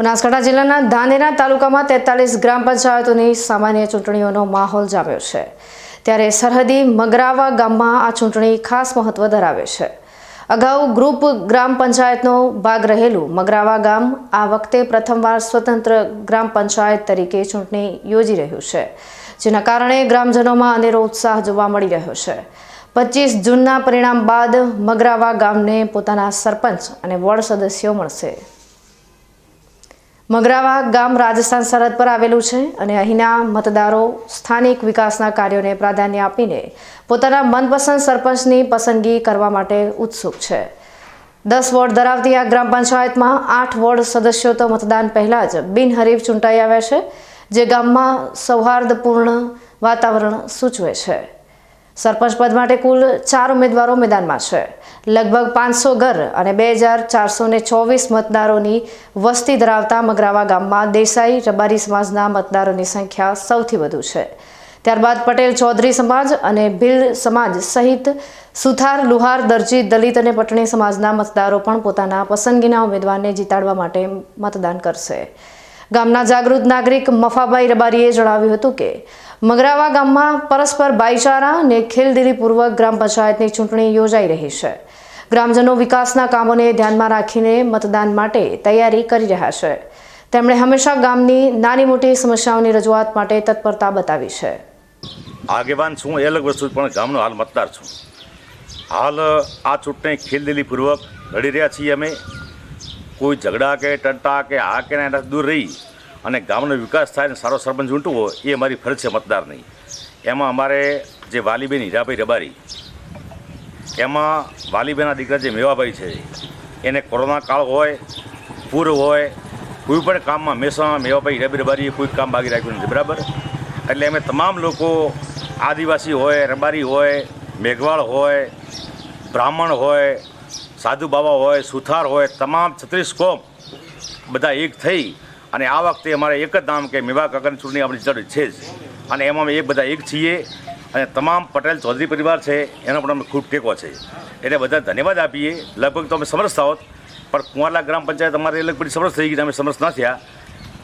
બનાસકાંઠા જિલ્લાના ધાનેરા તાલુકામાં તેતાલીસ ગ્રામ પંચાયતોની સામાન્ય ચૂંટણીઓનો માહોલ જામ્યો છે. ત્યારે સરહદી મગરાવા ગામમાં આ ચૂંટણી ખાસ મહત્વ ધરાવે છે. અગાઉ ગ્રુપ ગ્રામ પંચાયતનો ભાગ રહેલું મગરાવા ગામ આ વખતે પ્રથમવાર સ્વતંત્ર ગ્રામ પંચાયત તરીકે ચૂંટણી યોજી રહ્યું છે, જેના કારણે ગ્રામજનોમાં અનેરો ઉત્સાહ જોવા મળી રહ્યો છે. પચીસ જૂનના પરિણામ બાદ મગરાવા ગામને પોતાના સરપંચ અને વોર્ડ સદસ્યો મળશે. મગરાવા ગામ રાજસ્થાન સરહદ પર આવેલું છે અને અહીંના મતદારો સ્થાનિક વિકાસના કાર્યોને પ્રાધાન્ય આપીને પોતાના મનપસંદ સરપંચની પસંદગી કરવા માટે ઉત્સુક છે. દસ વોર્ડ ધરાવતી આ ગ્રામ પંચાયતમાં આઠ વોર્ડ સદસ્યો તો મતદાન પહેલાં જ બિનહરીફ ચૂંટાઈ આવ્યા છે, જે ગામમાં સૌહાર્દપૂર્ણ વાતાવરણ સૂચવે છે. સરપંચ પદ માટે કુલ ચાર ઉમેદવારો મેદાનમાં છે. લગભગ પાંચસો ઘર અને બે હજાર ચારસો ને ચોવીસ મતદારોની વસ્તી ધરાવતા મગરાવા ગામમાં દેસાઈ રબારી સમાજના મતદારોની સંખ્યા સૌથી વધુ છે. ત્યારબાદ પટેલ ચૌધરી સમાજ અને ભીલ સમાજ સહિત સુથાર, લુહાર, દરજી, દલિત અને પટણી સમાજના મતદારો પણ પોતાના પસંદગીના ઉમેદવારને જીતાડવા માટે મતદાન કરશે. ગામના જાગૃત નાગરિક મફાભાઈ રબારીએ જણાવ્યું હતું કે મગરાવા ગામમાં પરસ્પર ભાઈચારા અને ખેલદિલીપૂર્વક ગ્રામ પંચાયતની ચૂંટણી યોજાઈ રહી છે. ગ્રામજનો વિકાસના કામોને ધ્યાનમાં રાખીને મતદાન માટે તૈયારી કરી રહ્યા છે. તેમણે હંમેશા ગામની નાની મોટી સમસ્યાઓની રજૂઆત માટે તત્પરતા બતાવી છે. આગેવાન છું, એ અલગ વસ્તુ પણ ગામનો હાલ મતદાર છું. હાલ આ ચૂંટણી ખેલદિલીપૂર્વક લડી રહ્યા છીએ અમે. કોઈ ઝઘડા કે ટટ્ટા કે આ કે દૂર રહી અને ગામનો વિકાસ થાય અને સારો સરપંચ ચૂંટવો એ અમારી ફરજ છે મતદારની. એમાં અમારે જે વાલીબેન હીરાભાઈ રબારી, એમાં વાલીબેનના દીકરા જે મેવાભાઈ છે, એને કોરોના કાળ હોય, પૂર હોય, કોઈ પણ કામમાં હંમેશા મેવાભાઈ હીરાભાઈ રબારીએ કોઈ કામ બાકી રાખ્યું નથી, બરાબર? એટલે અમે તમામ લોકો આદિવાસી હોય, રબારી હોય, મેઘવાળ હોય, બ્રાહ્મણ હોય, સાધુ બાબા હોય, સુથાર હોય, તમામ છત્રીસ કોમ બધા એક થઈ અને આ વખતે અમારે એક જ નામ કે મેવા કાકાની ચૂંટણી આપણી જરૂર છે જ. અને એમાં અમે એક બધા એક છીએ અને તમામ પટેલ ચૌધરી પરિવાર છે, એનો પણ અમે ખૂબ ટેકો છે. એટલે બધા ધન્યવાદ આપીએ. લગભગ તો અમે સમરસતા હોત પણ કુંવારલા ગ્રામ પંચાયત અમારે લગભગ સમરસ થઈ ગઈ અમે સમરસ ન થયા.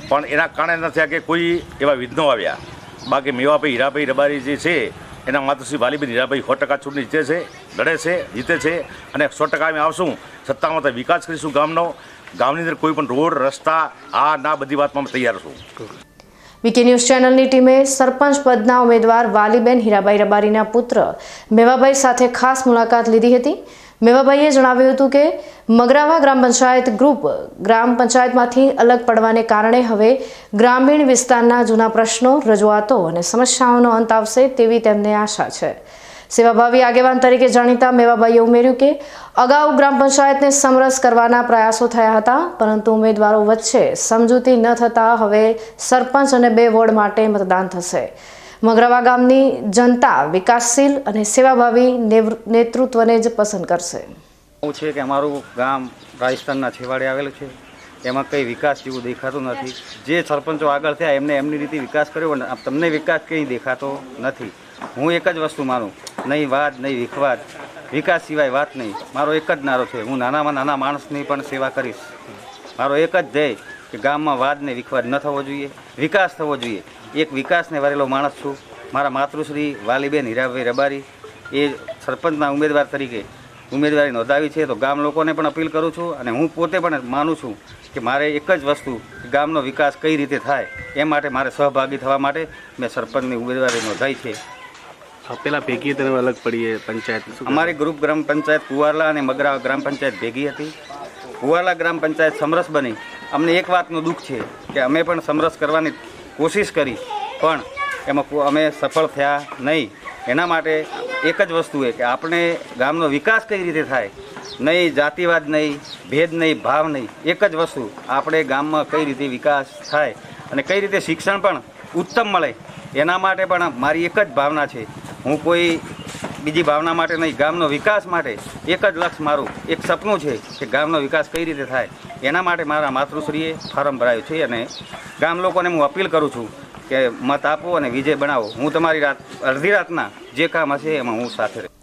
પણ એના કારણે ન થયા કે કોઈ એવા વિઘ્નો આવ્યા. બાકી મેવાભાઈ, હીરાભાઈ રબારી જે છે, એના માતૃશ્રી વાલીબેન હીરાભાઈ સો ટકા ચૂંટણી જીતે છે, લડે છે, જીતે છે. અને સો ટકા અમે આવશું. સત્તામાં તો વિકાસ કરીશું ગામનો. ગામની અંદર કોઈ પણ રોડ, રસ્તા, આ ના બધી વાતમાં તૈયાર છું. વીકે ન્યૂઝ ચેનલની ટીમે સરપંચ પદના ઉમેદવાર વાલીબેન હીરાબાઈ રબારીના પુત્ર મેવાભાઈ સાથે ખાસ મુલાકાત લીધી હતી. મેવાભાઈએ જણાવ્યું હતું કે, મગરાવા ગ્રામ પંચાયત ગ્રુપ ગ્રામ પંચાયતમાંથી અલગ પડવાને કારણે હવે ગ્રામીણ વિસ્તારના જૂના પ્રશ્નો રજૂઆતો અને સમસ્યાઓનો અંત આવશે તેવી તેમને આશા છે. સેવાભાવી આગેવાન તરીકે જાણીતા મેવાભાઈએ ઉમેર્યું કે, અગાઉ ગ્રામ પંચાયતને સમરસ કરવાના પ્રયાસો થયા હતા, પરંતુ ઉમેદવારો વચ્ચે સમજૂતી ન થતા હવે સરપંચ અને બે વોર્ડ માટે મતદાન થશે. મગરવા ગામની જનતા વિકાસશીલ અને સેવાભાવી નેતૃત્વને જ પસંદ કરશે. હું છે કે અમારું ગામ રાજસ્થાનના છેવાડે આવેલું છે. એમાં કંઈ વિકાસ જેવું દેખાતું નથી. જે સરપંચો આગળ થયા, એમને એમની રીતે વિકાસ કર્યો અને તમને વિકાસ કંઈ દેખાતો નથી. હું એક જ વસ્તુ માનું. નહીં વાદ નહીં, વિખવાદ. વિકાસ સિવાય વાત નહીં. મારો એક જ નારો છે. હું નાનામાં નાના માણસની પણ સેવા કરીશ. મારો એક જ ધ્યેય કે ગામમાં વાદ ને વિખવાદ ન થવો જોઈએ, વિકાસ થવો જોઈએ. એક વિકાસને વરેલો માણસ છું. મારા માતૃશ્રી વાલીબેન હીરાભાઈ રબારી, એ સરપંચના ઉમેદવાર તરીકે ઉમેદવારી નોંધાવી છે. તો ગામ લોકોને પણ અપીલ કરું છું અને હું પોતે પણ માનું છું કે મારે એક જ વસ્તુ ગામનો વિકાસ કઈ રીતે થાય એ માટે મારે સહભાગી થવા માટે મેં સરપંચની ઉમેદવારી નોંધાવી છે. પેલા ભેગી તમે અલગ પડીએ પંચાયત અમારી ગ્રુપ ગ્રામ પંચાયત કુવારલા અને મગરા ગ્રામ પંચાયત ભેગી હતી. કુવારલા ગ્રામ પંચાયત સમરસ બની. અમને એક વાતનું દુઃખ છે કે અમે પણ સમરસ કરવાની કોશિશ કરી, પણ એમાં અમે સફળ થયા નહીં. એના માટે એક જ વસ્તુ એ કે આપણે ગામનો વિકાસ કઈ રીતે થાય? નહીં, જાતિવાદ નહીં, ભેદ નહીં, ભાવ નહીં. એક જ વસ્તુ, આપણે ગામમાં કઈ રીતે વિકાસ થાય અને કઈ રીતે શિક્ષણ પણ ઉત્તમ મળે. એના માટે પણ મારી એક જ ભાવના છે હું કોઈ બીજી ભાવના માટે નહીં, ગામનો વિકાસ માટે એક જ લક્ષ્ય મારું, એક સપનું છે કે ગામનો વિકાસ કઈ રીતે થાય. એના માટે મારા માતૃશ્રીએ ફોર્મ ભરાયું છે અને ગામ લોકોને હું અપીલ કરું છું કે મત આપો અને વિજય બનાવો. હું તમારી રાત, અડધી રાતના જે કામ હશે એમાં હું સાથે રહીશ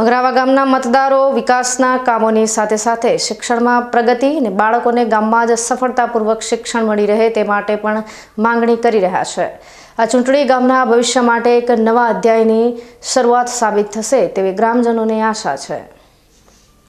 મગરાવા ગામના મતદારો વિકાસના કામોની સાથે સાથે શિક્ષણમાં પ્રગતિ અને બાળકોને ગામમાં જ સફળતાપૂર્વક શિક્ષણ મળી રહે તે માટે પણ માંગણી કરી રહ્યા છે. આ ચૂંટણી ગામના ભવિષ્ય માટે એક નવા અધ્યાયની શરૂઆત સાબિત થશે તેવી ગ્રામજનોની આશા છે.